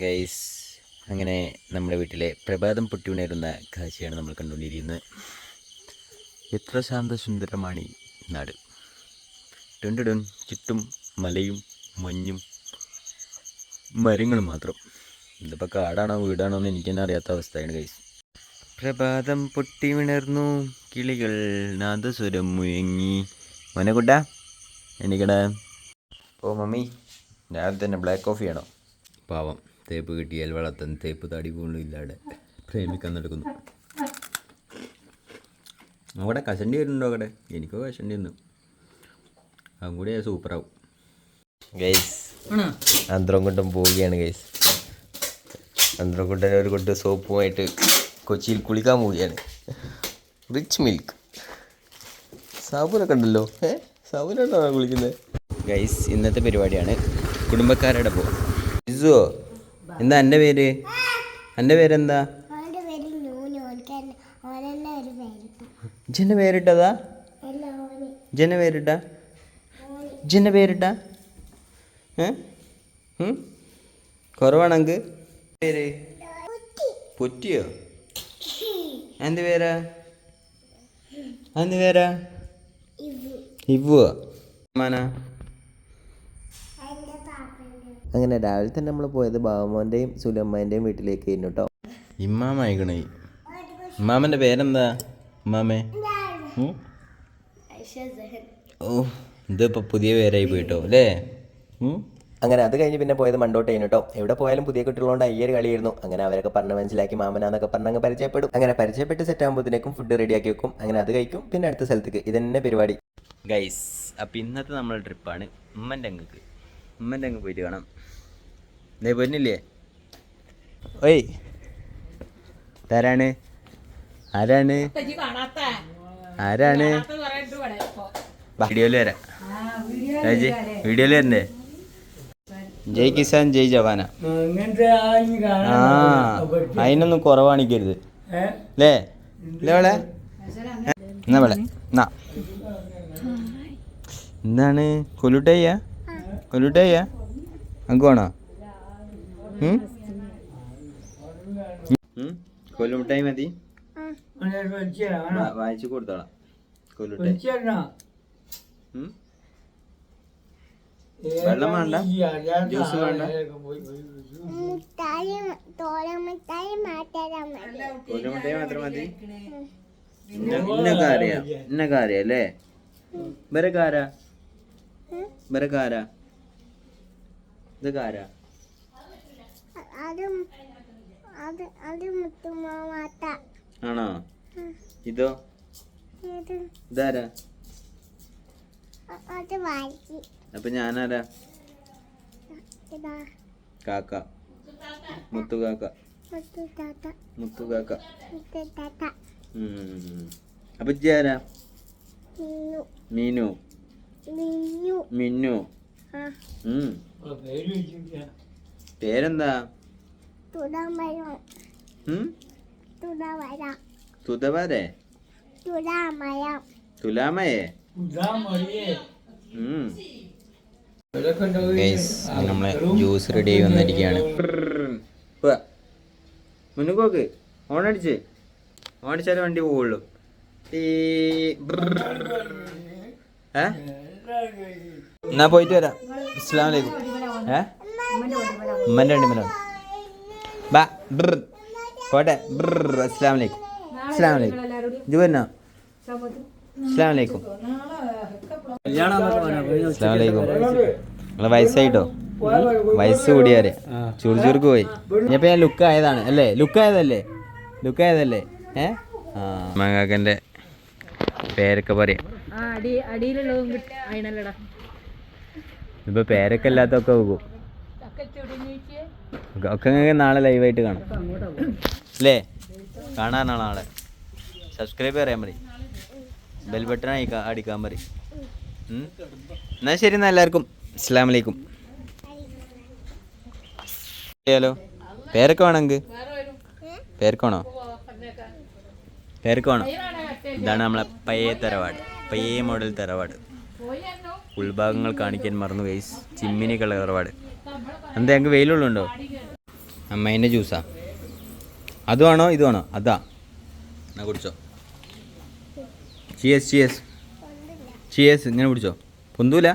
Guys അങ്ങനെ നമ്മുടെ വീട്ടിലെ പ്രഭാതം പൊട്ടി ഉണരുന്ന കാഴ്ചയാണ് നമ്മൾ കണ്ടുകൊണ്ടിരിക്കുന്നത്. എത്ര ശാന്തസുന്ദരമാണ് ഈ നാട്. ടുണ്ടുടുൻ ചുറ്റും മലയും മഞ്ഞും മരങ്ങളും മാത്രം. ഇതിപ്പോൾ കാടാണോ വീടാണോ എന്ന് എനിക്കെന്നെ അറിയാത്ത അവസ്ഥയാണ് ഗൈസ്. പ്രഭാതം പൊട്ടി വിണർന്നു കിളികൾ നാദസ്വരം മുയങ്ങി മോനെക്കുട്ട എനിക്കടാ ഓ മമ്മി രാവിലെ തന്നെ ബ്ലാക്ക് കോഫി ആണോ പാവം. തേപ്പ് കിട്ടിയാൽ വളർത്താൻ തേപ്പ് തടി പോലും ഇല്ലാതെ പ്രേമിക്കാൻ നടക്കുന്നു. അവിടെ കശണ്ടി വരുന്നുണ്ടോ അവിടെ? എനിക്കോ കശണ്ടി ഒന്നും അതും കൂടി സൂപ്പറാവും. ഗൈസ് അന്തരം കൊണ്ടും പോവുകയാണ് ഗൈസ്. അന്തരം കൊണ്ടൻ ഒരു കൊണ്ട് സോപ്പുമായിട്ട് കൊച്ചിയിൽ കുളിക്കാൻ പോവുകയാണ്. റിച്ച് മിൽക്ക് സാബുനൊക്കെ ഉണ്ടല്ലോ ഏ? സാബുനാണോ കുളിക്കുന്നത്? ഗൈസ് ഇന്നത്തെ പരിപാടിയാണ് കുടുംബക്കാരുടെ പോ ഇസുവോ എന്താ എന്റെ പേര്? എന്റെ പേരെന്താ? ജന പേരിട്ടതാ? ജന പേരിട്ട? ജന പേരിട്ട? കുറവാണെങ്കിൽ പേര്? പൊറ്റിയോ എന്ത് പേരാ? എന്ത് പേരാ? ഇവ് ഇവ്വോ. മാനാ? അങ്ങനെ രാവിലെ തന്നെ നമ്മൾ പോയത് ബാബുമോന്റെയും സുലമ്മേന്റെയും വീട്ടിലേക്ക് ആയിരുന്നു കേട്ടോ ഇമ്മാമായിക്കണേ. ഇമ്മാമന്റെ പേരെന്താ? ഇമ്മാമേ? ഓ ഇതിപ്പോൾ പുതിയ പേരായി പോയിട്ടോ അല്ലേ? അങ്ങനെ അത് കഴിഞ്ഞ് പിന്നെ പോയത് മണ്ടോട്ടേനു കേട്ടോ എവിടെ പോയാലും പുതിയ കുട്ടികളോണ്ട് അയ്യൊരു കളിയായിരുന്നു. അങ്ങനെ അവരൊക്കെ പറഞ്ഞ് മനസ്സിലാക്കി മാമനാന്നൊക്കെ പറഞ്ഞ് അങ്ങ് പരിചയപ്പെടും. അങ്ങനെ പരിചയപ്പെട്ട് സെറ്റ് ആകുമ്പോഴത്തേക്കും ഫുഡ് റെഡിയാക്കി വെക്കും. അങ്ങനെ അത് കഴിക്കും. പിന്നെ അടുത്ത സ്ഥലത്തേക്ക്. ഇതന്നെ പരിപാടി. ഗൈസ് അപ്പം ഇന്നത്തെ നമ്മളെ ട്രിപ്പാണ് ഉമ്മന്റെ അങ്ങക്ക്. ഉമ്മന്റെ അങ്ങ് പോയിട്ട് കാണാം ദേ വരുന്നില്ലേ ഓയ് ആരാണ്? ആരാണ്? ആരാണ് വീഡിയോയിൽ വരാം. വീഡിയോയിൽ വരണ്ടേ ജയ് കിസാൻ ജയ് ജവാന. ആ അതിനൊന്നും കുറവാണിക്കരുത്. അല്ലേ അല്ലേ വേളെ എന്നാ വേളെ എന്നാ. എന്താണ്? കൊലുട്ടയ്യ കൊലുട്ടയ്യ അങ്ങോണോ കൊല്ലുമിട്ടായി മതി. വായിച്ചു കൊടുത്തോളാം. കൊല്ലുമിട്ടായി? വെള്ളം വേണ്ട. ജ്യൂസ് വേണ്ട. കൊല്ലുമിട്ടായി മാത്രം മതി. ഇന്ന- ഇന്നൊക്കെ അറിയാം ഇന്നൊക്കെ അറിയാം അല്ലേ? ഇവരൊക്കെ ആരാ? ഇവരൊക്കെ ആരാ? ഇതൊക്കെ ആരാ അത് അത് അത് മുത്തുമാത്ത ആണോ? ഇതോ? ഇത് ഇതാരാ? അപ്പൊ ഞാനാരാ? കാക്ക. മുത്തു കാക്ക. മുത്തു കാക്ക. അപ്പൊ ഇജ്ജാരാ മീനു. മിന്നു. പേരെന്താ തുടാൻ വരാം ഉം? തുടാൻ വരാം തുതവരെ തുലാമയെ? നമ്മളെ ജ്യൂസ് റെഡി ആയി വന്നിരിക്കുകയാണ്. മുന്നുകോക്ക് ഓണടിച്ച്. ഓണടിച്ചാലേ വണ്ടി പോവുള്ളൂ. എന്നാ പോയിട്ട് വരാം. അസ്സലാമു അലൈക്കും. ഏ? ഉമ്മന്റെ വണ്ടി മേലാണ് ബാ ബ്ര പോട്ടെ. ബ്ര നിങ്ങളെ വയസ്സായിട്ടോ? വയസ്സ് കൂടിയാരെ ചുറു ചുറുക്ക് പോയി. ഇനിയിപ്പോ ഞാൻ ലുക്ക് ആയതാണ് അല്ലേ? ലുക്ക് ആയതല്ലേ? ലുക്ക് ആയതല്ലേ? ഏ? മങ്ങാക്കന്റെ പേരൊക്കെ പറയാം. ഇപ്പൊ പേരൊക്കെ അല്ലാത്തൊക്കെ പോകും ഒക്കെ നാളെ ലൈവായിട്ട് കാണാം. അല്ലേ കാണാനാണ് നാളെ സബ്സ്ക്രൈബ് പറയാൻ മതി ബെൽ ബട്ടൺ അടിക്കാൻ മതി. എന്നാ ശരി എന്നാ എല്ലാവർക്കും. അസ്സാം വലൈക്കും ഹലോ? പേരൊക്കെ വേണമെങ്കിൽ പേരൊക്കെ വേണോ? ഇതാണ് നമ്മളെ പയ്യേ തറവാട്. പയ്യേ മോഡൽ തറവാട്. ഉൾഭാഗങ്ങൾ കാണിക്കാൻ മറന്നു ഗൈസ് ചിമ്മിനി തറവാട്. എന്താ ഞങ്ങൾക്ക് വെയിലുള്ളുണ്ടോ അമ്മേന്റെ ജ്യൂസാ അതുവാണോ ഇതുവാണോ അതാ എന്നാ കുടിച്ചോ. ചിയസ് ചിയസ് ചിയസ് ഇങ്ങനെ കുടിച്ചോ. പൊന്തൂല.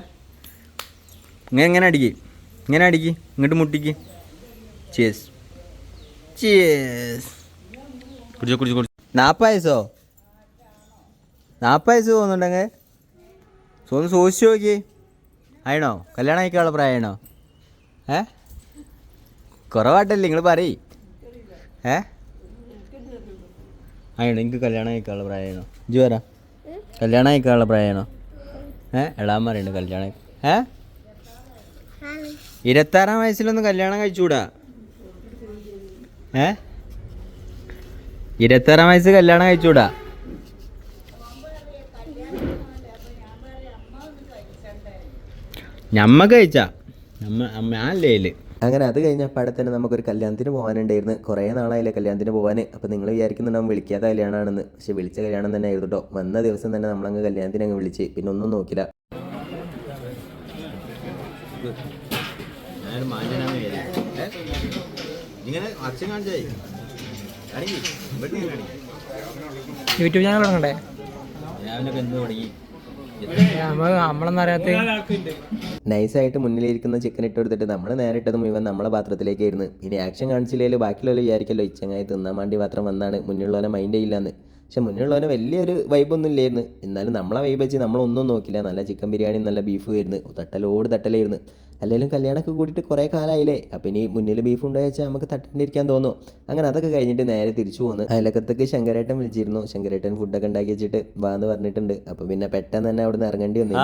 ഇങ്ങനെ ഇങ്ങനെ അടിക്ക്. ഇങ്ങനെ അടിക്ക്. ഇങ്ങോട്ട് മുട്ടിക്ക്. ചിയസ് ചിയസ് കുടിച്ചോ കുടിച്ചോ കുടിച്ചോ. നാൽപ്പത് വയസ്സോ നാൽപ്പത് വയസ്സ് തോന്നുന്നുണ്ടെങ്കിൽ ഒന്ന് സൂക്ഷിച്ച് നോക്കി ആയണോ? കല്യാണം ആയിക്കാനുള്ള പ്രായമാണോ ഏ? കുറവായിട്ടല്ലേ നിങ്ങൾ പറയ്. ഏ? ആയണോ എനിക്ക് കല്യാണം കഴിക്കാനുള്ള പ്രായമാണോ ഇജ് വരാ കല്യാണം കഴിക്കാനുള്ള പ്രായമാണോ ഏ? എടാൻ പറയുന്നുണ്ട് കല്യാണം ഏ? ഇരുപത്താറാം വയസ്സിലൊന്നും കല്യാണം കഴിച്ചുകൂടാ ഏ? ഇരുപത്താറാം വയസ്സ് കല്യാണം കഴിച്ചുകൂടാ ഞമ്മ കഴിച്ചാ. ഞാനല്ലേ അങ്ങനെ അത് കഴിഞ്ഞപ്പോൾ അവിടെ തന്നെ നമുക്കൊരു കല്യാണത്തിന് പോകാനുണ്ടായിരുന്നു കുറേ നാളായില്ലേ കല്യാണത്തിന് പോകാൻ അപ്പോൾ നിങ്ങൾ വിചാരിക്കുന്നുണ്ടാവും വിളിക്കാത്ത കല്യാണമാണെന്ന്. പക്ഷെ വിളിച്ച കല്യാണം തന്നെ ആയിരുന്നു കേട്ടോ വന്ന ദിവസം തന്നെ നമ്മളങ്ങ് കല്യാണത്തിന് അങ്ങ് വിളിച്ച്. പിന്നെ ഒന്നും നോക്കില്ല. ഇങ്ങനെ അച്ഛൻ കാണിച്ചായി യൂട്യൂബ് ചാനൽ തുടങ്ങണ്ടേ? രാവിലെ എന്ത് തുടങ്ങി? നൈസായിട്ട് മുന്നിലിരിക്കുന്ന ചിക്കൻ ഇട്ട് കൊടുത്തിട്ട് നമ്മൾ നേരെ ഇട്ടത് മുഴുവൻ നമ്മളെ പാത്രത്തിലേക്കായിരുന്നു. ഇനി ആക്ഷൻ കാണിച്ചില്ലെങ്കിൽ ബാക്കിയുള്ളവർ വിചാരിക്കല്ലോ ഇച്ചങ്ങായി തിന്നാൻ വേണ്ടി മാത്രം വന്നാണ്. മുന്നിലുള്ളവനെ മൈൻഡ് ചെയ്യില്ലാന്ന്. പക്ഷെ മുന്നിലുള്ളവനെ വലിയൊരു വൈബൊന്നും ഇല്ലായിരുന്നു. എന്നാലും നമ്മളെ വൈബ് വെച്ച് നമ്മളൊന്നും നോക്കില്ല നല്ല ചിക്കൻ ബിരിയാണി നല്ല ബീഫ് ആയിരുന്നു. തട്ടലോട് തട്ടലായിരുന്നു. അല്ലെങ്കിലും കല്യാണമൊക്കെ കൂടിയിട്ട് കുറേ കാലമായില്ലേ അപ്പം ഇനി മുന്നിൽ ബീഫ് ഉണ്ടായി വെച്ചാൽ നമുക്ക് തട്ടിണ്ടിരിക്കാൻ തോന്നും. അങ്ങനെ അതൊക്കെ കഴിഞ്ഞിട്ട് നേരെ തിരിച്ചു പോന്ന്. അയലക്കത്തേക്ക് ശങ്കരേട്ടൻ വിളിച്ചിരുന്നു. ശങ്കരേട്ടൻ ഫുഡൊക്കെ ഉണ്ടാക്കി വെച്ചിട്ട് വാന്ന് പറഞ്ഞിട്ടുണ്ട്. അപ്പം പിന്നെ പെട്ടെന്ന് തന്നെ അവിടെ നിന്ന് ഇറങ്ങേണ്ടി വന്നു.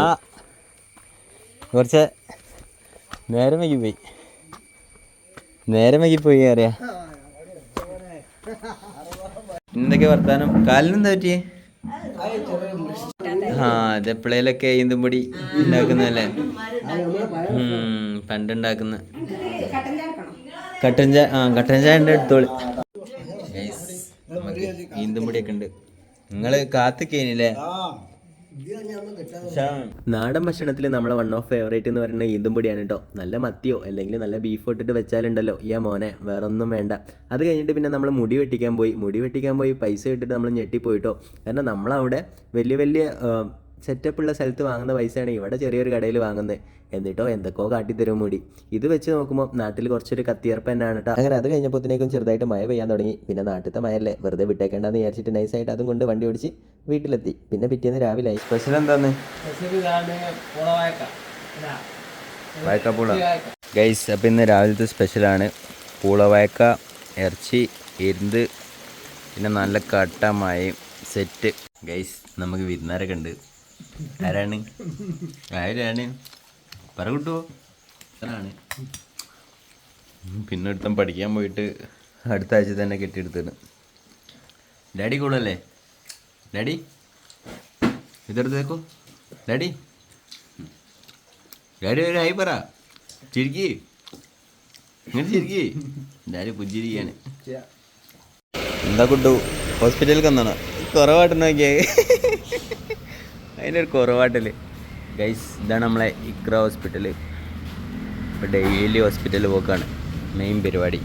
കുറച്ച് നേരം വൈകി പോയി നേരം വൈകി പോയി അറിയാ. എന്തൊക്കെ വർത്താനം? കാലിനെന്താ പറ്റിയേ? ആ അതെപ്പോഴേലൊക്കെ ഈന്തും പൊടി ഉണ്ടാക്കുന്നല്ലേ പണ്ടുണ്ടാക്കുന്ന. കട്ടൻ ചായ ആ കട്ടൻ ചായ ഉണ്ട് എടുത്തോളി. Guys, നമുക്ക് ഈന്തും പൊടിയൊക്കെ ഉണ്ട്. നിങ്ങൾ കാത്തിക്കേനില്ലേ നാടൻ ഭക്ഷണത്തിൽ നമ്മളെ വൺ ഓഫ് ഫേവറേറ്റ് എന്ന് പറയുന്നത് ഈന്തും പൊടിയാണ് കേട്ടോ നല്ല മത്തിയോ അല്ലെങ്കിൽ നല്ല ബീഫ് ഇട്ടിട്ട് വെച്ചാലുണ്ടല്ലോ. ഈ മോനെ വേറെ ഒന്നും വേണ്ട. അത് കഴിഞ്ഞിട്ട് പിന്നെ നമ്മൾ മുടി വെട്ടിക്കാൻ പോയി. മുടി വെട്ടിക്കാൻ പോയി പൈസ ഇട്ടിട്ട് നമ്മൾ ഞെട്ടിപ്പോയിട്ടോ. കാരണം നമ്മളവിടെ വലിയ വലിയ സെറ്റപ്പ് ഉള്ള സ്ഥലത്ത് വാങ്ങുന്ന പൈസയാണ് ഇവിടെ ചെറിയൊരു കടയിൽ വാങ്ങുന്നത് എന്നിട്ടോ എന്തൊക്കെയോ കാട്ടിത്തരും മുടി. ഇത് വെച്ച് നോക്കുമ്പോൾ നാട്ടിൽ കുറച്ചൊരു കത്തിയർപ്പ് തന്നെയാണ് കേട്ടോ അങ്ങനെ അത് കഴിഞ്ഞപ്പോഴത്തേക്കും ചെറുതായിട്ട് മഴ പെയ്യാൻ തുടങ്ങി. പിന്നെ നാട്ടിലത്തെ മഴയല്ലേ. വെറുതെ വിട്ടേക്കേണ്ടെന്ന് വിചാരിച്ചിട്ട് നൈസായിട്ട് അതും കൊണ്ട് വണ്ടി ഓടിച്ച് വീട്ടിലെത്തി. പിന്നെ പിറ്റേന്ന് രാവിലെ ആയി. സ്പെഷ്യൽ എന്താന്ന്? വായക്കപ്പൂള ഗൈസ് അപ്പം ഇന്ന് രാവിലത്തെ സ്പെഷ്യലാണ് പൂളവായക്ക ഇറച്ചി എരുന്ത് പിന്നെ നല്ല കട്ടമായും സെറ്റ് ഗൈസ് നമുക്ക് വിരുന്നാരൊക്കെ ഉണ്ട്. ആരാണ്? ആരാണ്? പറ കിട്ടുമോ പിന്നെ ഒരുത്തൻ പഠിക്കാൻ പോയിട്ട് അടുത്ത ആഴ്ച തന്നെ കെട്ടിയെടുത്തിട്ട് ഡാഡി കൂടല്ലേ ഡാഡി? ഇതെടുത്തേക്കോ ഡാഡി? ഡാഡി ഒരു ആയി പറ. ചിരിക്കി. ഇങ്ങനെ ചിരിക്കി. ഡാഡി പുഞ്ചിരിക്കാണ്. എന്താ കുട്ടു? ഹോസ്പിറ്റലിൽ കന്നാണ്? കുറവായിട്ട് നോക്കിയേ. അതിന്റെ ഒരു കുറവാട്ടൽ. ഗൈസ് ഇതാണ് നമ്മളെ ഇക്ര ഹോസ്പിറ്റൽ ഇപ്പോൾ ഡെയിലി ഹോസ്പിറ്റൽ പോക്കാണ്. മെയിൻ പരിപാടി.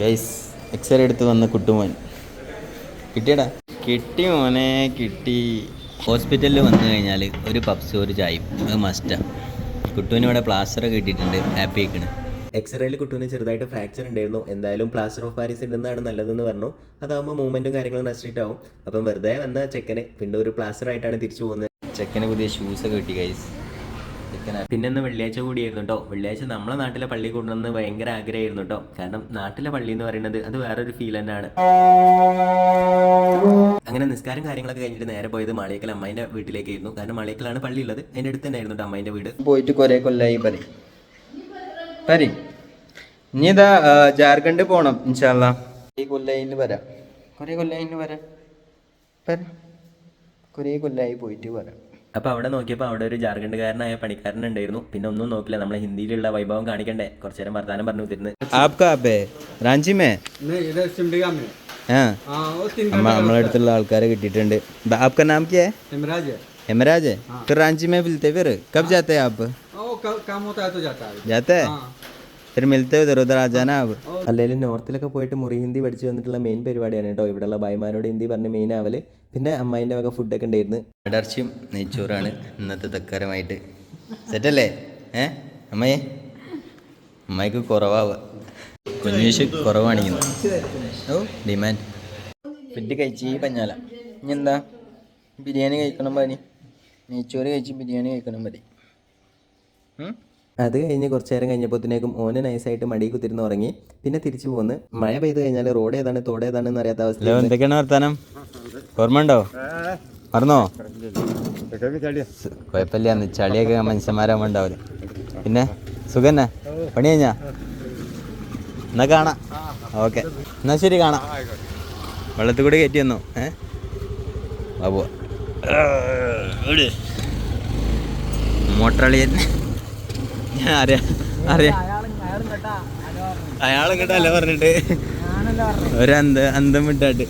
ഗൈസ് എക്സ്റേ എടുത്ത് വന്ന് കുട്ടുമോൻ. കിട്ടിയടാ? കിട്ടി മോനെ കിട്ടി. ഹോസ്പിറ്റലിൽ വന്നു കഴിഞ്ഞാൽ ഒരു പപ്സ് ഒരു ചായയും അത് മസ്റ്റാണ് കുട്ടുവിന് ഇവിടെ പ്ലാസ്റ്റർ കിട്ടിയിട്ടുണ്ട്. ഹാപ്പി ആയിക്കണ്. എക്സ്റേയിൽ കുട്ടുവിന് ചെറുതായിട്ട് ഫ്രാക്ചർ ഉണ്ടായിരുന്നു. എന്തായാലും പ്ലാസ്റ്റർ ഓഫ് പാരീസ് ഇടുന്നതാണ് നല്ലതെന്ന് പറഞ്ഞു. അതാകുമ്പോൾ മൂവ്മെന്റും കാര്യങ്ങളും റെസ്ട്രിക്റ്റ് ആവും അപ്പം വെറുതെ വന്ന ചെക്കനെ പിന്നെ ഒരു പ്ലാസ്റ്റർ ആയിട്ടാണ് തിരിച്ചു പോകുന്നത്. ചെക്കന് പുതിയ ഷൂസൊക്കെ കിട്ടി ഗൈസ് പിന്നെ ഇന്ന് വെള്ളിയാഴ്ച കൂടിയായിരുന്നു കേട്ടോ വെള്ളിയാഴ്ച നമ്മളെ നാട്ടിലെ പള്ളി കൊണ്ടുവന്ന് ഭയങ്കര ആഗ്രഹമായിരുന്നു കേട്ടോ കാരണം നാട്ടിലെ പള്ളി എന്ന് പറയുന്നത് അത് വേറൊരു ഫീൽ തന്നെയാണ്. അങ്ങനെ നിസ്കാരം കാര്യങ്ങളൊക്കെ കഴിഞ്ഞിട്ട് നേരെ പോയത് മാളിയേക്കൽ അമ്മേന്റെ വീട്ടിലേക്കായിരുന്നു. കാരണം മാളിയേക്കലാണ് പള്ളി ഉള്ളത്. അതിന്റെ അടുത്ത് തന്നെ ആയിരുന്നു കേട്ടോ അമ്മേന്റെ വീട്. പോയിട്ട് കുറെ കൊല്ലായി പരി പരി ഇനി ജാർഖണ്ഡ് പോണം ഇൻഷാല്ല ഈ വരാം. കുറേ കൊല്ലായിന് വരാം. വരാം കൊല്ലായി പോയിട്ട് വരാം. അപ്പോൾ അവിടെ നോക്കിയപ്പോൾ അവിടെ ഒരു ജാർഖണ്ഡുകാരനായ പണിക്കാരൻ ഉണ്ടായിരുന്നു പിന്നെ ഒന്നും നോക്കില്ല നമ്മളെ ഹിന്ദിയിലുള്ള വൈഭവം കാണിക്കണ്ടേ കുറച്ചു നേരം വർത്താനം പറഞ്ഞു തരുന്നത് आपका आप है റാഞ്ചി മേ नहीं इधर सिमडेगा में ആ हाँ वो तीन നമ്മ നമ്മളെ അടുത്തുള്ള ആൾക്കാരെ കിട്ടിയിട്ടുണ്ട് ബ- आपका नाम क्या है हेमराज है हेमराज है फिर रांची में मिलते फिर कब जाते हैं आप हाँ, वो का, काम होता है तो जाता है जाते हैं हाँ फिर मिलते हो इधर उधर आ जाना अब അല്ലെങ്കിൽ നോർത്തിലൊക്കെ പോയിട്ട് മുറി ഹിന്ദി പഠിച്ച് വന്നിട്ടുള്ള മെയിൻ പരിപാടിയാണ് കേട്ടോ ഇവിടെയുള്ള ഭായിമാരോട് ഹിന്ദി പറഞ്ഞ് മെയിൻ ആവല് പിന്നെ അമ്മായിൻ്റെ വക ഫുഡൊക്കെ ഉണ്ടായിരുന്നു ഇടർച്ചയും നെയ്ച്ചോറാണ് ഇന്നത്തെ തക്കാരമായിട്ട് സെറ്റല്ലേ ഏ അമ്മയെ അമ്മയ്ക്ക് കുറവാവുക കുഞ്ഞീഷ് കുറവാണിക്കുന്നു ഓ ഡിമാൻഡ് ഫുഡ് കഴിച്ച് ഈ പഞ്ഞാല ഇനി എന്താ ബിരിയാണി കഴിക്കണം പനി നെയ്ച്ചോറ് കഴിച്ച് ബിരിയാണി കഴിക്കണം മതി ഉം? അത് കഴിഞ്ഞ് കുറച്ച് നേരം കഴിഞ്ഞപ്പോഴത്തേക്കും ഓന് നൈസായിട്ട് മടി കുത്തിരുന്ന് ഉറങ്ങി. പിന്നെ തിരിച്ചു പോന്ന്. മഴ പെയ്ത് കഴിഞ്ഞാൽ റോഡ് ഏതാണ് തോട് ഏതാണെന്ന് അറിയാത്ത അവസ്ഥ എന്തൊക്കെയാണ് വർത്താനം? ഓർമ്മ ഉണ്ടോ? മറന്നോ? കുഴപ്പമില്ല ചളിയൊക്കെ മനുഷ്യന്മാരാകുമ്പോൾ ഉണ്ടാവില്ല പിന്നെ സുഖന്നെ? പണി കഴിഞ്ഞാ? എന്നാ കാണാം. ഓക്കെ. എന്നാ ശരി കാണാം. വെള്ളത്തിൽ കൂടി കയറ്റി വന്നു? ഏ? ബാബു ഞാൻ അറിയാം അറിയാം. അയാളും കേട്ടല്ല പറഞ്ഞിട്ട്? ഒരു അന്ത അന്തം വിട്ടാട്ട്.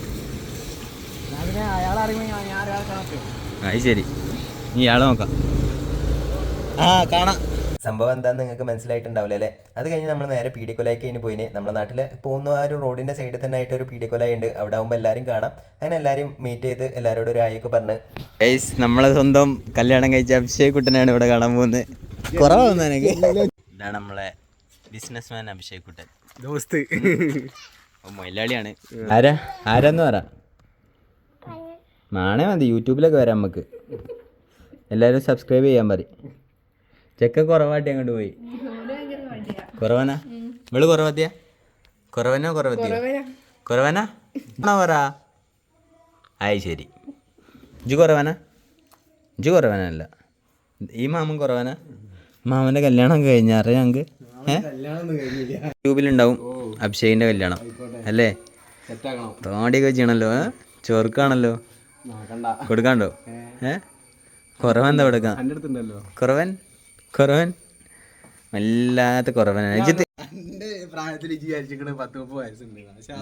അത് ശരി. നീ ഇയാളെ നോക്കാം. ആ കാണാം. സംഭവം എന്താണെന്ന് നിങ്ങൾക്ക് മനസ്സിലായിട്ടുണ്ടാവില്ല അല്ലേ? അത് കഴിഞ്ഞ് നമ്മൾ നേരെ പീഡിക്കൊലായിക്ക് കഴിഞ്ഞ് പോയിന്. നമ്മുടെ നാട്ടിൽ പോകുന്ന ആ ഒരു റോഡിന്റെ സൈഡിൽ തന്നെ ആയിട്ട് ഒരു പീഡിക്കൊലായി ഉണ്ട് അവിടെ ആകുമ്പോൾ എല്ലാവരും കാണാം. അങ്ങനെ എല്ലാവരും മീറ്റ് ചെയ്ത് എല്ലാവരോടും ഒരു ആയൊക്കെ പറഞ്ഞ്. നമ്മളെ സ്വന്തം കല്യാണം കഴിച്ച അഭിഷേക് കുട്ടനാണ് ഇവിടെ കാണാൻ പോകുന്നത്. കുറവാകുന്ന എനിക്ക്. ഇതാണ് നമ്മളെ ബിസിനസ് മാൻ അഭിഷേക് കുട്ടൻ. ദോസ്ത്. മൊയിലാളിയാണ്. ആരാ? ആരാന്ന് പറ. നാണേ മതി യൂട്യൂബിലൊക്കെ വരാം നമുക്ക്. എല്ലാവരും സബ്സ്ക്രൈബ് ചെയ്യാൻ പറയും. ചെക്ക കുറവാട്ടി അങ്ങോട്ട് പോയി. കുറവനാ ഇവൾ കുറവത്തിയ കുറവനോ കുറവത്തിയ കുറവനാ. ആണോ പറ? ആയി ശരി. ഇജ് കുറവനാ? ഇജ് കുറവനല്ല. ഈ മാമൻ കുറവനാ? മാമന്റെ കല്യാണം കഴിഞ്ഞ? അറിയാം ഞങ്ങൾക്ക് യൂട്യൂബിലുണ്ടാവും അഭിഷേകിന്റെ കല്യാണം. അല്ലേ? തോണ്ടിയൊക്കെ ചെയ്യണല്ലോ ചെറുക്കാണല്ലോ ചോർക്കാണല്ലോ. കൊടുക്കാണ്ടോ? ഏ കുറവൻ എന്താ കൊടുക്കാം കുറവൻ? കുറവൻ? വല്ലാത്ത കുറവനാണ് പ്രായത്തിൽ പക്ഷെ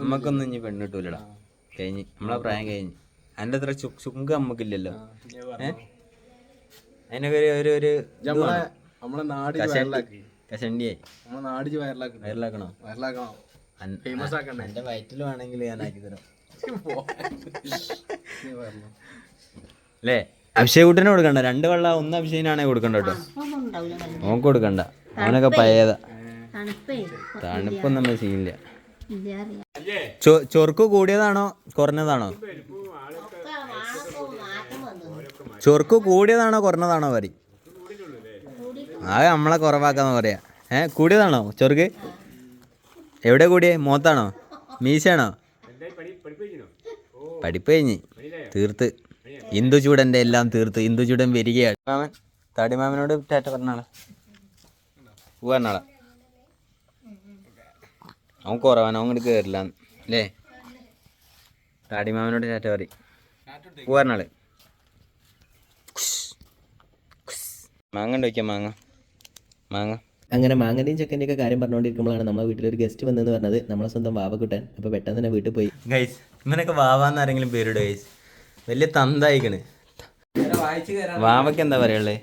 നമുക്കൊന്നും ഇനി പെണ്ണ് കിട്ടൂലടാ. കഴിഞ്ഞ്. നമ്മളെ പ്രായം കഴിഞ്ഞ്. അതിന്റെ അത്ര ചുക്ക് ചുക്ക് നമുക്കില്ലല്ലോ ഏ അതിനൊക്കെ ഒരു ഒരു ഒരു നമ്മളെ വേണം. നമ്മളെ നാട് കഷണ്ടി കഷണ്ടിയായി നമ്മളെ നാട് വയറിലാക്കണം? വയറിലാക്കണോ. വയറിലാക്കണം ഫേമസ് ആക്കണ്ടേ? എന്റെ വയറ്റിൽ വേണമെങ്കിൽ ഞാൻ ആക്കി തരാം. അല്ലേ? അഭിഷേക് കുട്ടനെ കൊടുക്കണ്ട. രണ്ട് വെള്ള ഒന്ന് അഭിഷേകനാണെ കൊടുക്കണ്ട കേട്ടോ. ഓൻ കൊടുക്കണ്ട. അവനൊക്കെ പഴയതാ തണുപ്പൊന്നും നമ്മൾ ചെയ്യില്ല ചൊ- ചൊറുക്ക് കൂടിയതാണോ? കുറഞ്ഞതാണോ? ചൊറുക്ക് കൂടിയതാണോ കുറഞ്ഞതാണോ പറി? അത് നമ്മളെ കുറവാക്കാന്ന് പറയാ. ഏ കൂടിയതാണോ ചൊറുക്ക്? എവിടെ കൂടിയേ? മോത്താണോ? മീശയാണോ? പഠിപ്പ് കഴിഞ്ഞ്. തീർത്ത്. ഇന്ദുചൂടന്റെ എല്ലാം തീർത്ത്. ഇന്ദുചൂടൻ വരികയാണ്. മാമൻ താടിമാമനോട് ടാറ്റ പറഞ്ഞാളെ പറഞ്ഞാളാ അവൻ കുറവാണ്. അവൻ ഇങ്ങോട്ട് കയറില്ല അല്ലേ? താടിമാമനോട് ടാറ്റ പറയും. പറഞ്ഞാൾ മാങ്ങ ഉണ്ടോ വയ്ക്കാം മാങ്ങ? മാങ്ങ. അങ്ങനെ മാങ്ങന്റെയും ചെക്കന്റെയും ഒക്കെ കാര്യം പറഞ്ഞുകൊണ്ടിരിക്കുമ്പോഴാണ് നമ്മുടെ വീട്ടിലൊരു ഗസ്റ്റ് വന്നതെന്ന് പറഞ്ഞത്. നമ്മളെ സ്വന്തം വാവ വാവക്കുട്ടൻ അപ്പോൾ പെട്ടെന്ന് തന്നെ വീട്ടിൽ പോയി. ഗൈസ് ഇങ്ങനെയൊക്കെ വാവാന്ന് ആരെങ്കിലും പേരിടോ ഗൈസ് വലിയ തന്തായിക്കണ്. വാവക്ക് എന്താ പറയുള്ളേ?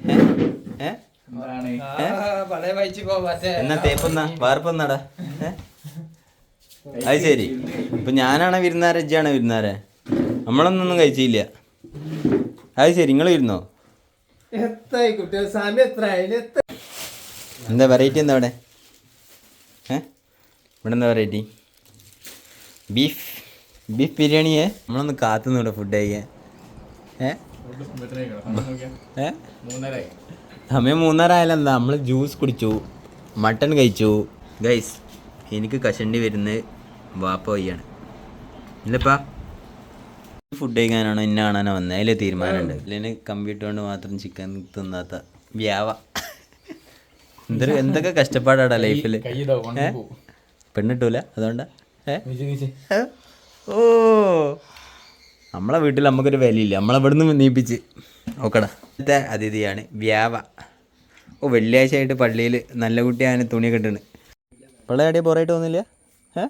എന്നാ തേപ്പൊന്നാ? വാർപ്പൊന്നാടാ? അത് ശരി. ഇപ്പൊ ഞാനാണ് വിരുന്നാരെ ഇജ്ജാണ് വിരുന്നാരെ? നമ്മളൊന്നും കഴിച്ചില്ല. അത് ശരി നിങ്ങൾ ഇരുന്നോ? എത്ര എന്താ വെറൈറ്റി എന്താ അവിടെ? ഇവിടെ എന്താ വെറൈറ്റി ബീഫ് ബീഫ് ബിരിയാണിയെ നമ്മളൊന്ന് കാത്തുന്നു ഇവിടെ ഫുഡ് കഴിക്കാൻ. സമയം മൂന്നര ആയാലും എന്താ നമ്മൾ ജ്യൂസ് കുടിച്ചു. മട്ടൺ കഴിച്ചു. ഗൈസ് എനിക്ക് കശണ്ടി വരുന്നത് വാപ്പ വയ്യാണ് ഇല്ലപ്പാ? ഫുഡ് കഴിക്കാനാണോ എന്നെ കാണാനോ വന്നത് അതിൽ തീരുമാനമുണ്ട്. ഇല്ലെങ്കിൽ കമ്പ്യൂട്ടർ കൊണ്ട് മാത്രം ചിക്കൻ തിന്നാത്ത വ്യാവ. എന്തൊരു എന്തൊക്കെ കഷ്ടപ്പാടാടാ ലൈഫിൽ പെണ്ണിട്ടൂല അതുകൊണ്ടാ? ഓ. നമ്മളെ വീട്ടിൽ നമുക്കൊരു വിലയില്ല. നമ്മളെ ഇവിടുന്ന് നീപ്പിച്ച്. നോക്കടാ. ഇന്നത്തെ അതിഥിയാണ് വ്യാവ. ഓ വെള്ളിയാഴ്ച ആയിട്ട് പള്ളിയിൽ നല്ല കുട്ടിയാണ് തുണി കെട്ടുന്നത് പിള്ളേടെ പോറായിട്ട് തോന്നില്ല ഏ?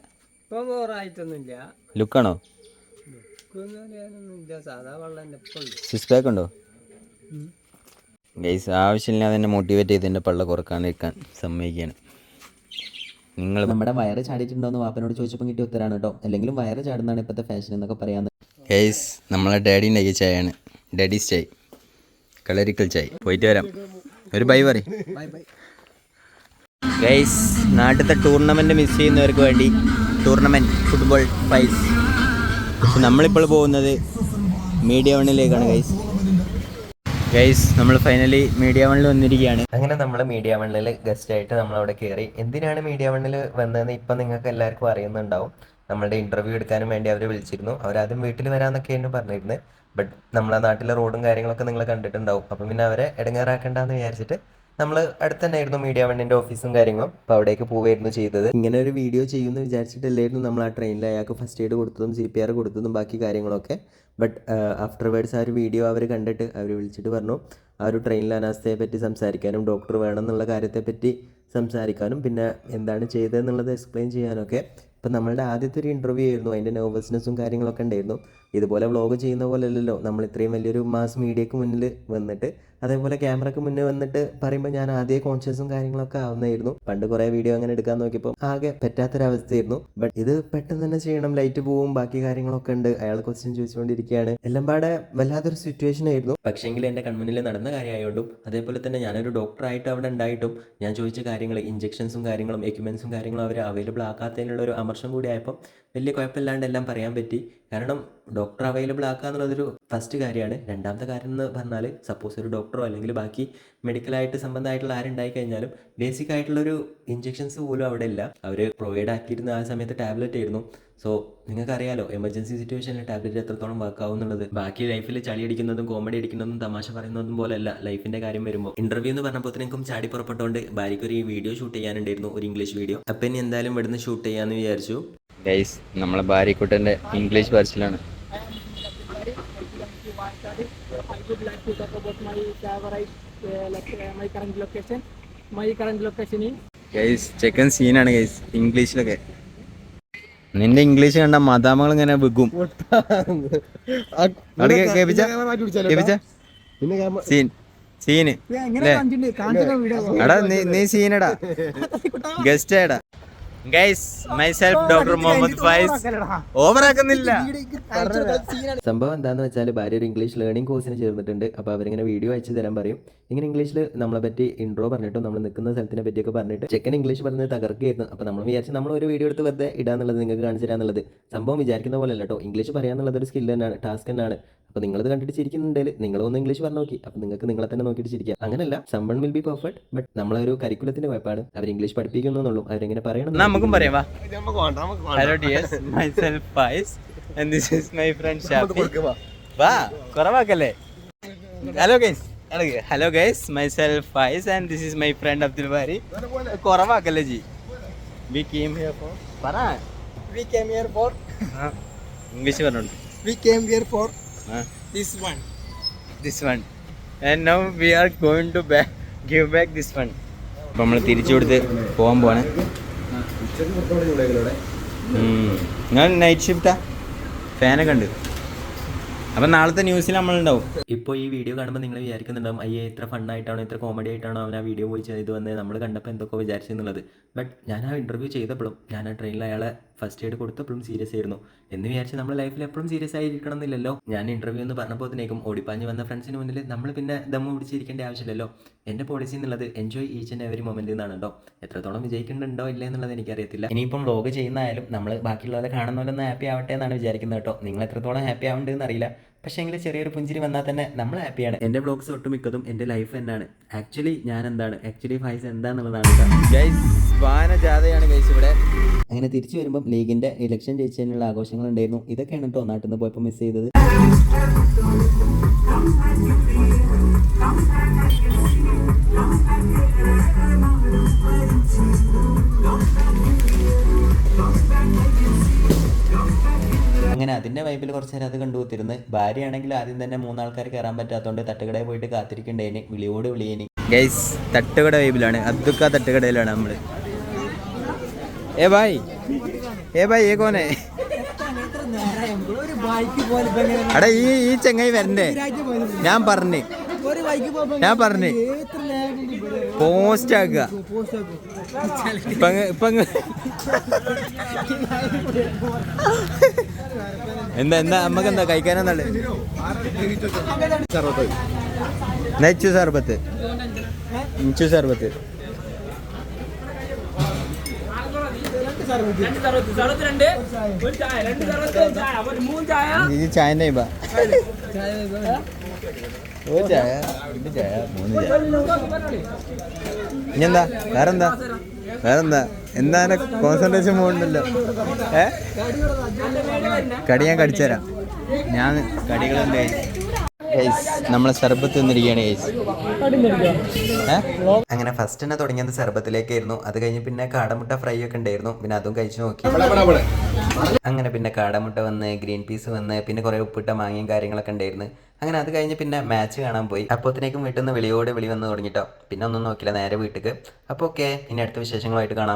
ബോറായിട്ടൊന്നുമില്ല ലുക്കാണോ ഒന്നുമില്ല സാധാ വെള്ളം എന്റെ ഇപ്പം ഉണ്ട് സിക്സ് പാക്ക് ഉണ്ടോ. ഗൈസ് ആവശ്യമില്ലാതെ എന്നെ മോട്ടിവേറ്റ് ചെയ്ത് എന്റെ പള്ള കുറക്കാണ്ടിരിക്കാൻ സമ്മതിക്കുകയാണ്. നിങ്ങൾ നമ്മുടെ വയറ് ചാടിയിട്ടുണ്ടോയെന്ന് വാപ്പനോട് ചോദിച്ചപ്പോൾ കിട്ടിയ ഉത്തരാണ് കേട്ടോ. അല്ലെങ്കിലും വയറ് ചാടുന്നതാണ് ഇപ്പോഴത്തെ ഫാഷൻ എന്നൊക്കെ പറയാൻ ഗൈസ് നമ്മളെ ഡാഡിന്റെ ഒക്കെ ചായയാണ്. ഡാഡീസ് ചായ്. കളരിക്കൽ ചായ്. പോയിട്ട് വരാം. ഒരു ബൈ പറ ഗൈസ് നാട്ടിലത്തെ ടൂർണമെന്റ് മിസ് ചെയ്യുന്നവർക്ക് വേണ്ടി ടൂർണമെന്റ് ഫുട്ബോൾ പ്രൈസ് പക്ഷെ നമ്മളിപ്പോൾ പോകുന്നത് മീഡിയ വണ്ണിലേക്കാണ് ഗൈസ് ഗൈസ് നമ്മൾ ഫൈനലി മീഡിയ വണ്ണിൽ വന്നിരിക്കുകയാണ്. അങ്ങനെ നമ്മൾ മീഡിയ വണ്ണിൽ ഗസ്റ്റ് ആയിട്ട് നമ്മൾ അവിടെ കയറി എന്തിനാണ് മീഡിയ വണ്ണിൽ വന്നതെന്ന് ഇപ്പം നിങ്ങൾക്ക് എല്ലാവർക്കും അറിയുന്നുണ്ടാവും. നമ്മളുടെ ഇന്റർവ്യൂ എടുക്കാനും വേണ്ടി അവർ വിളിച്ചിരുന്നു. അവരാദ്യം വീട്ടിൽ വരാമെന്നൊക്കെയായിരുന്നു പറഞ്ഞിരുന്നത് ബട്ട് നമ്മളെ നാട്ടിലെ റോഡും കാര്യങ്ങളൊക്കെ നിങ്ങൾ കണ്ടിട്ടുണ്ടാവും. അപ്പം പിന്നെ അവരെ ഇടങ്ങേറാക്കണ്ടെന്ന് വിചാരിച്ചിട്ട് നമ്മൾ അടുത്ത് മീഡിയ വണ്ണിന്റെ ഓഫീസും കാര്യങ്ങളും. അപ്പോൾ അവിടേക്ക് പോവുകയായിരുന്നു ചെയ്തത്. ഇങ്ങനെ ഒരു വീഡിയോ ചെയ്യുമെന്ന് വിചാരിച്ചിട്ടില്ലായിരുന്നു നമ്മൾ ആ ട്രെയിനിൽ അയാൾക്ക് ഫസ്റ്റ് എയ്ഡ് കൊടുത്തതും സി പി ആർ കൊടുത്തതും ബാക്കി കാര്യങ്ങളൊക്കെ. ബട്ട് ആഫ്റ്റർ വേർഡ്സ് ആ ഒരു വീഡിയോ അവർ കണ്ടിട്ട് അവർ വിളിച്ചിട്ട് പറഞ്ഞു ആ ഒരു ട്രെയിനിൽ അനാസ്ഥയെ പറ്റി സംസാരിക്കാനും ഡോക്ടർ വേണം എന്നുള്ള കാര്യത്തെപ്പറ്റി സംസാരിക്കാനും പിന്നെ എന്താണ് ചെയ്തതെന്നുള്ളത് എക്സ്പ്ലെയിൻ ചെയ്യാനൊക്കെ. ഇപ്പം നമ്മളുടെ ആദ്യത്തെ ഒരു ഇന്റർവ്യൂ ആയിരുന്നു. അതിന്റെ നെർവസ്നെസ്സും കാര്യങ്ങളൊക്കെ ഉണ്ടായിരുന്നു. ഇതുപോലെ വ്ളോഗ് ചെയ്യുന്ന പോലെ അല്ലല്ലോ നമ്മൾ ഇത്രയും വലിയൊരു മാസ് മീഡിയക്ക് മുന്നിൽ വന്നിട്ട് അതേപോലെ ക്യാമറയ്ക്ക് മുന്നേ വന്നിട്ട് പറയുമ്പോൾ ഞാൻ ആദ്യം കോൺഷ്യസും കാര്യങ്ങളൊക്കെ ആവുന്നതായിരുന്നു. പണ്ട് കുറേ വീഡിയോ അങ്ങനെ എടുക്കാൻ നോക്കിയപ്പോൾ ആകെ പറ്റാത്തൊരവസ്ഥയായിരുന്നു. ബട്ട് ഇത് പെട്ടെന്ന് തന്നെ ചെയ്യണം ലൈറ്റ് പോവും ബാക്കി കാര്യങ്ങളൊക്കെ ഉണ്ട്. അയാൾ ക്വസ്റ്റ്യൻ ചോദിച്ചുകൊണ്ടിരിക്കുകയാണ്. എല്ലാം പാടെ വല്ലാത്തൊരു സിറ്റുവേഷൻ ആയിരുന്നു. പക്ഷേങ്കിൽ എന്റെ കൺമുന്നിൽ നടന്ന കാര്യമായതുകൊണ്ടും അതേപോലെ തന്നെ ഞാനൊരു ഡോക്ടറായിട്ട് അവിടെ ഉണ്ടായിട്ടും ഞാൻ ചോദിച്ച കാര്യങ്ങൾ ഇഞ്ചെക്ഷൻസും കാര്യങ്ങളും എക്യുപ്മെൻസും കാര്യങ്ങളും അവർ അവൈലബിൾ ആക്കാത്തതിനുള്ള ഒരു അമർഷം കൂടി ആയപ്പോൾ വലിയ കുഴപ്പമില്ലാണ്ട് എല്ലാം പറയാൻ പറ്റി. കാരണം ഡോക്ടർ അവൈലബിൾ ആക്കുക എന്നുള്ളതൊരു ഫസ്റ്റ് കാര്യമാണ്. രണ്ടാമത്തെ കാര്യം എന്ന് പറഞ്ഞാൽ സപ്പോസ് ഒരു ഡോക്ടറോ അല്ലെങ്കിൽ ബാക്കി മെഡിക്കലായിട്ട് സംബന്ധമായിട്ടുള്ള ആരുണ്ടായി കഴിഞ്ഞാലും ബേസിക് ആയിട്ടുള്ളൊരു ഇഞ്ചെക്ഷൻസ് പോലും അവിടെ ഇല്ല. അവർ പ്രൊവൈഡ് ആക്കിയിരുന്ന ആ സമയത്ത് ടാബ്ലറ്റ് ആയിരുന്നു. സോ നിങ്ങൾക്കറിയാലോ എമർജൻസി സിറ്റുവേഷനിൽ ടാബ്ലറ്റ് എത്രത്തോളം വർക്ക് ആവും എന്നുള്ളത്. ബാക്കി ലൈഫിൽ ചളി അടിക്കുന്നതും കോമഡി അടിക്കുന്നതും തമാശ പറയുന്നതും പോലെയല്ല ലൈഫിന്റെ കാര്യം വരുമ്പോൾ ഇന്റർവ്യൂ എന്ന് പറഞ്ഞപ്പോഴത്തേക്കും ചാടി പുറപ്പെട്ടുകൊണ്ട് ഭാര്യയ്ക്ക് ഒരു വീഡിയോ ഷൂട്ട് ചെയ്യാനുണ്ടായിരുന്നു ഒരു ഇംഗ്ലീഷ് വീഡിയോ അപ്പം ഇനി എന്തായാലും ഇവിടുന്ന് ഷൂട്ട് ചെയ്യാമെന്ന് വിചാരിച്ചു. ഗൈസ് നമ്മളെ ഭാര്യക്കുട്ടന്റെ ഇംഗ്ലീഷ് പറച്ചിലാണ് ഗൈസ് ചെക്കൻ സീനാണ് ഗൈസ് ഇംഗ്ലീഷിലൊക്കെ നിന്റെ ഇംഗ്ലീഷ് കണ്ട മതാമകൾ ഇങ്ങനെ വിഗും? സീൻ സീന്? എടാ നീ നീ സീനടാ ഗസ്റ്റ് ആടാ guys myself doctor Muhammad Faiz ഓവറാക്കുന്നില്ല സംഭവം എന്താണെന്ന് വെച്ചാൽ ഭാര്യ ഒരു ഇംഗ്ലീഷ് ലേണിംഗ് കോഴ്സിന് ചേർന്നിട്ടുണ്ട്. അപ്പോൾ അവരിങ്ങനെ വീഡിയോ അയച്ചു തരാൻ പറയും. ഇങ്ങനെ ഇംഗ്ലീഷിൽ നമ്മളെ പറ്റി ഇൻട്രോ പറഞ്ഞിട്ടും നമ്മൾ നിൽക്കുന്ന സ്ഥലത്തിനെ പറ്റിയൊക്കെ പറഞ്ഞിട്ട് ചെക്കൻ ഇംഗ്ലീഷ് പറഞ്ഞ് തകർക്കുകയായിരുന്നു. അപ്പോൾ നമ്മൾ വിചാരിച്ച് നമ്മൾ ഒരു വീഡിയോ എടുത്ത് വെറുതെ ഇടാന്നുള്ളത് നിങ്ങൾക്ക് കാണിച്ചു തരാന്നുള്ളത്. സംഭവം വിചാരിക്കുന്ന പോലെ അല്ല കേട്ടോ ഇംഗ്ലീഷ് പറയാന്നുള്ളത് ഒരു സ്കിൽ തന്നെയാണ് ടാസ്ക് തന്നെയാണ്. അപ്പോൾ നിങ്ങളത് കണ്ടിട്ട് ചിരിക്കുന്നുണ്ടെങ്കിൽ നിങ്ങളൊന്ന് ഇംഗ്ലീഷ് പറഞ്ഞു നോക്കി. അപ്പോൾ നിങ്ങൾക്ക് നിങ്ങളെ തന്നെ നോക്കിയിട്ട് ചിരിക്കാം. അങ്ങനെയല്ല someone will be perfect but നമ്മളൊരു കരിക്കുലത്തിന്റെ കുഴപ്പമാണ്. അവർ ഇംഗ്ലീഷ് പഠിപ്പിക്കുന്നുള്ളൂ അവരെങ്ങനെ പറയണം നമുക്കും പറയാം വാ. Hello dears and this is my friend Shafi വാ. കുറവാക്കല്ലേ? Hello guys hello guys myself Faiz and this is my friend Abdul Bari കുറവാക്കല്ലേ ജി? വി കെയിം ഹിയർ ഫോർ പറ. We came here for English പറഞ്ഞോളൂ. We came here for this one one. This one and now we are going to back give back this one അപ്പം നമ്മൾ തിരിച്ചു കൊടുത്ത് പോകാൻ പോവാണ്. ഞാൻ നൈറ്റ് ഷിഫ്റ്റാ ഫാനൊക്കെ ഉണ്ട് അപ്പം നാളത്തെ ന്യൂസിൽ നമ്മളുണ്ടാവും. ഇപ്പോൾ ഈ വീഡിയോ കാണുമ്പോൾ നിങ്ങൾ വിചാരിക്കുന്നുണ്ടാവും അയ്യേ ഇത്ര ഫണ്ണായിട്ടാണോ ഇത്ര കോമഡി ആയിട്ടാണോ അവൻ ആ വീഡിയോ പോയി ചെയ്ത് വന്നത് നമ്മൾ കണ്ടപ്പോൾ എന്തൊക്കെ വിചാരിച്ചെന്നുള്ളത് ബട്ട് ഞാൻ ആ ഇന്റർവ്യൂ ചെയ്തപ്പോഴും ഞാൻ ആ ട്രെയിനിൽ അയാളെ ഫസ്റ്റ് എയ്ഡ് കൊടുത്തപ്പോഴും സീരിയസ് ആയിരുന്നു. എന്ന് വിചാരിച്ച് നമ്മൾ ലൈഫിൽ എപ്പോഴും സീരിയസ് ആയിരിക്കണം എന്നില്ലല്ലോ ഞാൻ ഇന്റർവ്യൂ എന്ന് പറഞ്ഞപ്പോഴത്തേക്കും ഓടിപ്പാഞ്ഞ് വന്ന ഫ്രണ്ട്സിന് മുന്നിൽ നമ്മൾ പിന്നെ ദമ്മ് പിടിച്ചിരിക്കേണ്ട ആവശ്യമില്ലല്ലോ. എന്റെ പോളിസി എന്നുള്ളത് enjoy each and every moment എന്നാണ് കേട്ടോ എത്രത്തോളം വിജയിക്കുന്നുണ്ടോ ഇല്ല എന്നുള്ളത് എനിക്കറിയത്തില്ല. ഇനിയിപ്പം വ്ലോഗ് ചെയ്യുന്നതായാലും നമ്മൾ ബാക്കിയുള്ളവരെ കാണുന്ന പോലെ ഒന്ന് ഹാപ്പി ആവട്ടെ എന്നാണ് വിചാരിക്കുന്നത് കേട്ടോ നിങ്ങൾ എത്രത്തോളം ഹാപ്പി ആവേണ്ടതെന്ന് അറിയില്ല. പക്ഷേ എങ്കിൽ ചെറിയൊരു പുഞ്ചിരി വന്നാൽ തന്നെ നമ്മൾ ഹാപ്പിയാണ്. എന്റെ ബ്ലോഗ്സ് ഒട്ടുമിക്കതും എന്റെ ലൈഫ് തന്നെയാണ്. ആക്ച്വലി ഞാൻ എന്താണ് ആക്ച്വലി ഫൈസ് എന്താണെന്നുള്ളതാണ് ഗൈസ് വാന ജാഥയാണ് ഗൈസ് ഇവിടെ. അങ്ങനെ തിരിച്ചു വരുമ്പം ലീഗിന്റെ ഇലക്ഷൻ ജയിച്ചതിനുള്ള ആഘോഷങ്ങൾ ഉണ്ടായിരുന്നു ഇതൊക്കെയാണ് കേട്ടോ നാട്ടിൽ നിന്ന് പോയപ്പോൾ മിസ് ചെയ്തത്. അതിന്റെ വൈബിൽ കുറച്ച് നേരം അത് കണ്ടുകൂത്തിരുന്ന് ഭാര്യയാണെങ്കിൽ ആദ്യം തന്നെ മൂന്നാൾക്കാർ കയറാൻ പറ്റാത്തതുകൊണ്ട് തട്ടുകടയിൽ പോയിട്ട് കാത്തിരിക്കണ്ടേന്. വിളിയോട് വിളിയേനി. ഗൈസ് തട്ടുകട വൈബിലാണ് അബ്ദുക്ക തട്ടുകടയിലാണ് നമ്മൾ ഏ ബായ് ഏ ബായ് ഏ കോനെ. എടാ ഈ ഈ ചെങ്ങായി വരണ്ടേ? ഞാൻ പറഞ്ഞു. ഞാൻ പറഞ്ഞു. പോസ്റ്റ് ആക്കുക ഇപ്പൊ ഇപ്പൊ എന്താ എന്താ നമുക്ക് എന്താ കഴിക്കാനെന്നല്ലേ നെച്ചു സർബത്ത്. നെച്ചു സർബത്ത് ചായ ചായ രണ്ട് ചായ. ഇനിയെന്താ വേറെന്താ? വേറെന്താ? എന്താ കോൺസെൻട്രേഷൻ പോകുന്നുണ്ടല്ലോ ഏ? കടി ഞാൻ കടിച്ചുതരാം. ഞാൻ കടികളുണ്ട് ഗൈസ് നമ്മളെ സർബത്ത് നിന്നിരിക്കുകയാണ് ഗൈസ് അങ്ങനെ ഫസ്റ്റ് തന്നെ തുടങ്ങിയത് സർബത്തിലേക്കായിരുന്നു. അത് കഴിഞ്ഞ് പിന്നെ കാടമുട്ട ഫ്രൈ ഒക്കെ ഉണ്ടായിരുന്നു. പിന്നെ അതും കഴിച്ചു നോക്കി. അങ്ങനെ പിന്നെ കാടമുട്ട വന്ന് ഗ്രീൻ പീസ് വന്ന് പിന്നെ കുറേ ഉപ്പിട്ട മാങ്ങയും കാര്യങ്ങളൊക്കെ ഉണ്ടായിരുന്നു. അങ്ങനെ അത് കഴിഞ്ഞ് പിന്നെ മാച്ച് കാണാൻ പോയി. അപ്പോഴത്തേക്കും വീട്ടിൽ നിന്ന് വിളിയോട് വിളി വന്ന് തുടങ്ങിട്ടോ. പിന്നെ ഒന്നും നോക്കില്ല നേരെ വീട്ടിലേക്ക് അപ്പോൾ ഓക്കെ ഇനി അടുത്ത വിശേഷങ്ങളായിട്ട് കാണാം.